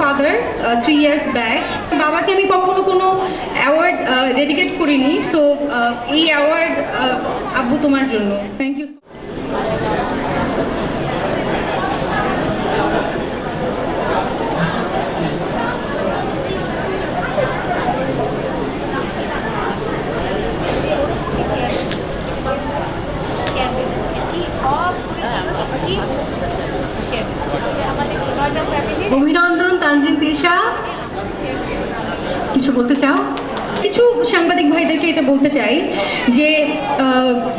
Father three years back বাবাকে আমি কখনো কোনো অ্যাওয়ার্ড ডেডিকেট করিনি সো এই অ্যাওয়ার্ড আব্বু তোমার জন্য। থ্যাংক ইউ অভিনন্দন তানজিন তিশা। কিছু বলতে চাও? কিছু সাংবাদিক ভাইদেরকে এটা বলতে চাই যে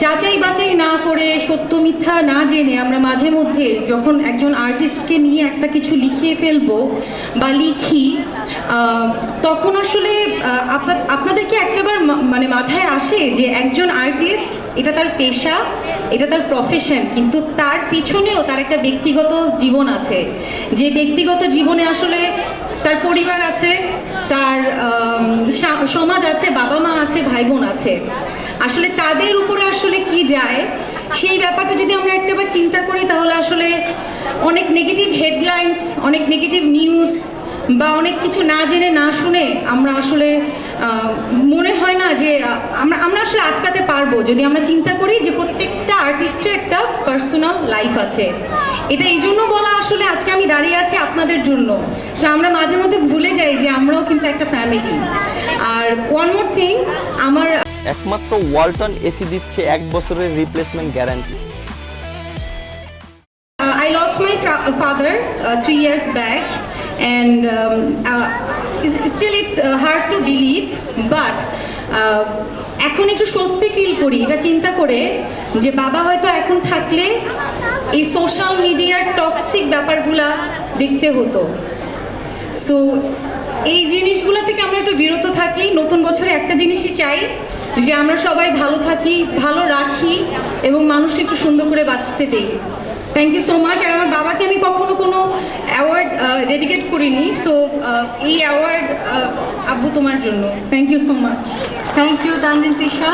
যাচাই বাছাই না করে সত্য মিথ্যা না জেনে আমরা মাঝে মধ্যে যখন একজন আর্টিস্টকে নিয়ে একটা কিছু লিখিয়ে ফেলব বা লিখি তখন আসলে আপনাদের কি একটাবার মানে মাথায় আসে যে একজন আর্টিস্ট, এটা তার পেশা, এটা তার প্রফেশন কিন্তু তার পিছনেও তার একটা ব্যক্তিগত জীবন আছে? যে ব্যক্তিগত জীবনে আসলে তার পরিবার আছে, তার সমাজ আছে বাবা মা আছে ভাই বোন আছে। আসলে তাদের উপরে আসলে কি যায়? সেই ব্যাপারটা যদি আমরা একটাবার চিন্তা করি, তাহলে আসলে অনেক নেগেটিভ হেডলাইন্স অনেক নেগেটিভ নিউজ বা অনেক কিছু না জেনে, না শুনে আমরা আসলে মনে হয় না যে আমরা আমরা আসলে আটকাতে পারব। যদি আমরা চিন্তা করি যে প্রত্যেকটা আর্টিস্টের একটা পার্সোনাল লাইফ আছে, এটা এই জন্য বলা আসলে আজকে আমি দাঁড়িয়ে আছি আপনাদের জন্য। আমরা মাঝে মধ্যে ভুলে যাই যে আমরাও কিন্তু একটা ফ্যামিলি আর ওয়ান মোর থিং আমার একমাত্র ওয়ালটন এসি দিচ্ছে এক বছরের replacement guarantee Uh, I lost my father uh, three years back, and um, uh, still it's uh, hard to believe, but uh, এখন একটু স্বস্তি ফিল করি এটা চিন্তা করে যে বাবা হয়তো এখন থাকলে এই সোশ্যাল মিডিয়ার টক্সিক ব্যাপারগুলা দেখতে হতো। সো এই জিনিসগুলো থেকে আমরা একটু বিরত থাকি। নতুন বছরে একটা জিনিসই চাই, যে আমরা সবাই ভালো থাকি, ভালো রাখি এবং মানুষকে একটু সুন্দর করে বাঁচতে দিই। থ্যাংক ইউ সো মাচ আর আমার বাবাকে আমি কখনো কোনো অ্যাওয়ার্ড ডেডিকেট করিনি। সো এই অ্যাওয়ার্ড আব্বু তোমার জন্য। Thank you so much thank you Tanjin Tisha